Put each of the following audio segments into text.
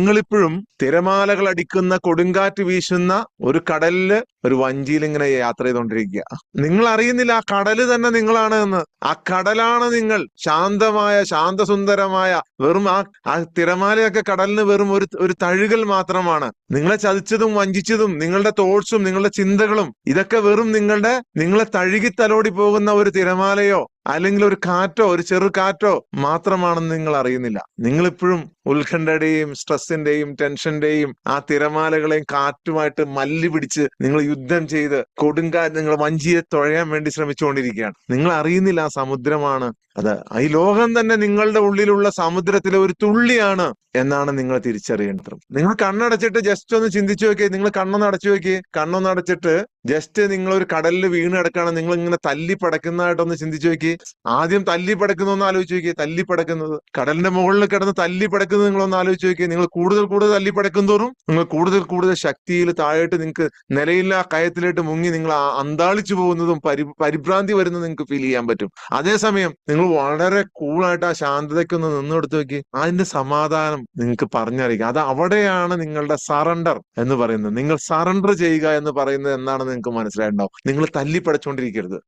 നിങ്ങളിപ്പോഴും തിരമാലകൾ അടിക്കുന്ന കൊടുങ്കാറ്റ് വീശുന്ന ഒരു കടലിൽ ഒരു വഞ്ചിയിൽ ഇങ്ങനെ യാത്ര ചെയ്തുകൊണ്ടിരിക്കുക നിങ്ങൾ അറിയുന്നില്ല ആ കടൽ തന്നെ നിങ്ങളാണ് എന്ന്. ആ കടലാണ് നിങ്ങൾ ശാന്തമായ ശാന്തസുന്ദരമായ വെറും ആ ആ തിരമാലയൊക്കെ കടലിന് വെറും ഒരു ഒരു തഴുകൽ മാത്രമാണ്. നിങ്ങളെ ചതിച്ചതും വഞ്ചിച്ചതും നിങ്ങളുടെ തോട്ട്സും നിങ്ങളുടെ ചിന്തകളും ഇതൊക്കെ വെറും നിങ്ങളുടെ നിങ്ങളെ തഴുകി തലോടി പോകുന്ന ഒരു തിരമാലയോ അല്ലെങ്കിൽ ഒരു കാറ്റോ ഒരു ചെറു കാറ്റോ മാത്രമാണെന്ന് നിങ്ങൾ അറിയുന്നില്ല. നിങ്ങൾ ഇപ്പോഴും ഉത്കണ്ഠയുടെയും സ്ട്രെസ്സിന്റെയും ടെൻഷന്റെയും ആ തിരമാലകളെയും കാറ്റുമായിട്ട് മല്ലി പിടിച്ച് നിങ്ങൾ യുദ്ധം ചെയ്ത് കൊടുങ്കാറ്റ് നിങ്ങൾ വഞ്ചിയെ തുഴയാൻ വേണ്ടി ശ്രമിച്ചുകൊണ്ടിരിക്കുകയാണ്. നിങ്ങൾ അറിയുന്നില്ല ആ സമുദ്രമാണ്. അത് ഈ ലോകം തന്നെ നിങ്ങളുടെ ഉള്ളിലുള്ള സമുദ്രത്തിലെ ഒരു തുള്ളിയാണ്. എന്നാണ് നിങ്ങൾ തിരിച്ചറിയേണ്ടത്. നിങ്ങൾ കണ്ണടച്ചിട്ട് ജസ്റ്റ് ഒന്ന് ചിന്തിച്ചു നോക്കി നിങ്ങൾ കണ്ണൊന്ന് അടച്ചു നോക്കി കണ്ണൊന്ന് അടച്ചിട്ട് ജസ്റ്റ് നിങ്ങൾ ഒരു കടലിൽ വീണ് കിടക്കുകയാണ് നിങ്ങൾ ഇങ്ങനെ തല്ലി പടക്കുന്നതായിട്ടൊന്ന് ചിന്തിച്ചു നോക്കി ആദ്യം തല്ലി പടക്കുന്ന ഒന്ന് ആലോചിച്ച് നോക്കി തല്ലി പടക്കുന്നത് കടലിന്റെ മുകളിൽ കിടന്ന് തല്ലി പടക്കുന്നത് നിങ്ങൾ ഒന്ന് ആലോചിച്ച് നോക്കി നിങ്ങൾ കൂടുതൽ കൂടുതൽ തല്ലി പടക്കും തോറും നിങ്ങൾ കൂടുതൽ കൂടുതൽ ശക്തിയിൽ താഴോട്ട് നിങ്ങൾക്ക് നിലയില്ല കയത്തിലോട്ട് മുങ്ങി നിങ്ങൾ അന്താളിച്ചു പോകുന്നതും പരി പരിഭ്രാന്തി വരുന്നതും നിങ്ങൾക്ക് ഫീൽ ചെയ്യാൻ പറ്റും. അതേസമയം നിങ്ങൾ വളരെ കൂളായിട്ട് ആ ശാന്തതയ്ക്കൊന്ന് നിന്നെടുത്ത് നോക്കി അതിന്റെ സമാധാനം നിങ്ങൾക്ക് പറഞ്ഞറിയിക്കുക അത് അവിടെയാണ് നിങ്ങളുടെ സറണ്ടർ എന്ന് പറയുന്നത്. നിങ്ങൾ സറണ്ടർ ചെയ്യുക എന്ന് പറയുന്നത് എന്നാണ് നിങ്ങൾക്ക് മനസ്സിലായിട്ടുണ്ടാവും. നിങ്ങൾ തല്ലി പഠിച്ചുകൊണ്ടിരിക്കരുത്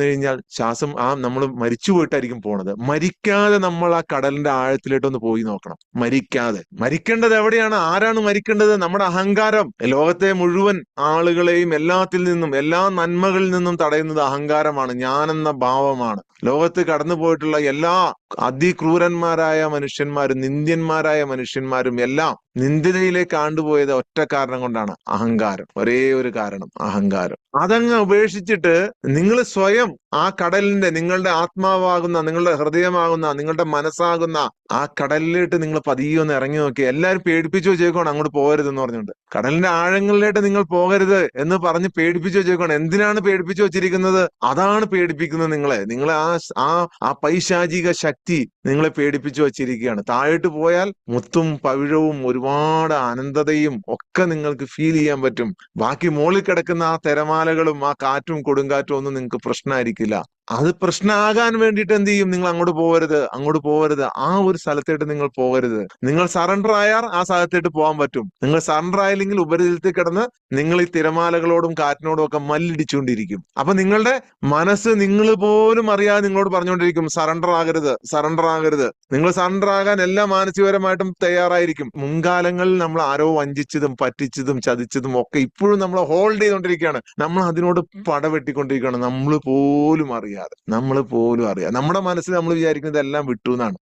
കഴിഞ്ഞാൽ ശ്വാസം ആ നമ്മൾ മരിച്ചു പോയിട്ടായിരിക്കും പോണത്. മരിക്കാതെ നമ്മൾ ആ കടലിന്റെ ആഴത്തിലോട്ടൊന്ന് പോയി നോക്കണം. മരിക്കാതെ. മരിക്കേണ്ടത് എവിടെയാണ്? ആരാണ് മരിക്കേണ്ടത്? നമ്മുടെ അഹങ്കാരം. ലോകത്തെ മുഴുവൻ ആളുകളെയും എല്ലാത്തിൽ നിന്നും എല്ലാ നന്മകളിൽ നിന്നും തടയുന്നത് അഹങ്കാരമാണ്. ഞാനെന്ന ഭാവമാണ്. ലോകത്ത് കടന്നു പോയിട്ടുള്ള എല്ലാ അതിക്രൂരന്മാരായ മനുഷ്യന്മാരും നിന്ദ്യന്മാരായ മനുഷ്യന്മാരും എല്ലാം നിന്ദിതയിലേക്ക് ആണ്ടുപോയത് ഒറ്റ കാരണം കൊണ്ടാണ്. അഹങ്കാരം. ഒരേ ഒരു കാരണം. അഹങ്കാരം. അതങ്ങ് ഉപേക്ഷിച്ചിട്ട് നിങ്ങൾ സ്വയം ആ കടലിന്റെ നിങ്ങളുടെ ആത്മാവാകുന്ന നിങ്ങളുടെ ഹൃദയമാകുന്ന നിങ്ങളുടെ മനസ്സാകുന്ന ആ കടലിലോട്ട് നിങ്ങൾ പതിയെ ഒന്ന് ഇറങ്ങി നോക്കി. എല്ലാവരും പേടിപ്പിച്ചു വെച്ചേക്കാണ് അങ്ങോട്ട് പോകരുത് എന്ന് പറഞ്ഞുകൊണ്ട്. കടലിന്റെ ആഴങ്ങളിലോട്ട് നിങ്ങൾ പോകരുത് എന്ന് പറഞ്ഞ് പേടിപ്പിച്ചു വെച്ചേക്കാണ് എന്തിനാണ് പേടിപ്പിച്ചു വെച്ചിരിക്കുന്നത്? അതാണ് പേടിപ്പിക്കുന്നത് നിങ്ങളെ. നിങ്ങളെ ആ ആ ആ പൈശാചിക ശക്തി നിങ്ങളെ പേടിപ്പിച്ചു വെച്ചിരിക്കുകയാണ്. താഴോട്ട് പോയാൽ മുത്തും പവിഴവും ഒരുപാട് അനന്തതയും ഒക്കെ നിങ്ങൾക്ക് ഫീൽ ചെയ്യാൻ പറ്റും. ബാക്കി മുകളിൽ കിടക്കുന്ന ആ തിരമാലകളും ആ കാറ്റും കൊടുങ്കാറ്റും ഒന്നും നിങ്ങൾക്ക് പ്രശ്നമായിരിക്കില്ല. അത് പ്രശ്നമാകാൻ വേണ്ടിയിട്ട് എന്ത് ചെയ്യും? നിങ്ങൾ അങ്ങോട്ട് പോകരുത് അങ്ങോട്ട് പോകരുത് ആ ഒരു സ്ഥലത്തേട്ട് നിങ്ങൾ പോകരുത്. നിങ്ങൾ സറണ്ടർ ആയാൽ ആ സ്ഥലത്തേട്ട് പോകാൻ പറ്റും. നിങ്ങൾ സറണ്ടർ ആയില്ലെങ്കിൽ ഉപരിതലത്തിൽ കിടന്ന് നിങ്ങൾ ഈ തിരമാലകളോടും കാറ്റിനോടും ഒക്കെ മല്ലിടിച്ചുകൊണ്ടിരിക്കും. അപ്പൊ നിങ്ങളുടെ മനസ്സ് നിങ്ങൾ പോലും അറിയാതെ നിങ്ങളോട് പറഞ്ഞുകൊണ്ടിരിക്കും സറണ്ടർ ആകരുത് സറണ്ടർ ആകരുത്. നിങ്ങൾ സറണ്ടർ ആകാൻ എല്ലാ മാനസികപരമായിട്ടും തയ്യാറായിരിക്കും. മുൻകാലങ്ങളിൽ നമ്മൾ ആരോ വഞ്ചിച്ചതും പറ്റിച്ചതും ചതിച്ചതും ഒക്കെ ഇപ്പോഴും നമ്മൾ ഹോൾഡ് ചെയ്തുകൊണ്ടിരിക്കുകയാണ്. നമ്മൾ അതിനോട് പടവെട്ടിക്കൊണ്ടിരിക്കുകയാണ്. നമ്മൾ പോലും അറിയാതെ. നമ്മൾ പോലും അറിയാതെ. നമ്മുടെ മനസ്സിൽ നമ്മൾ വിചാരിക്കുന്നത് എല്ലാം വിട്ടു എന്നാണ്.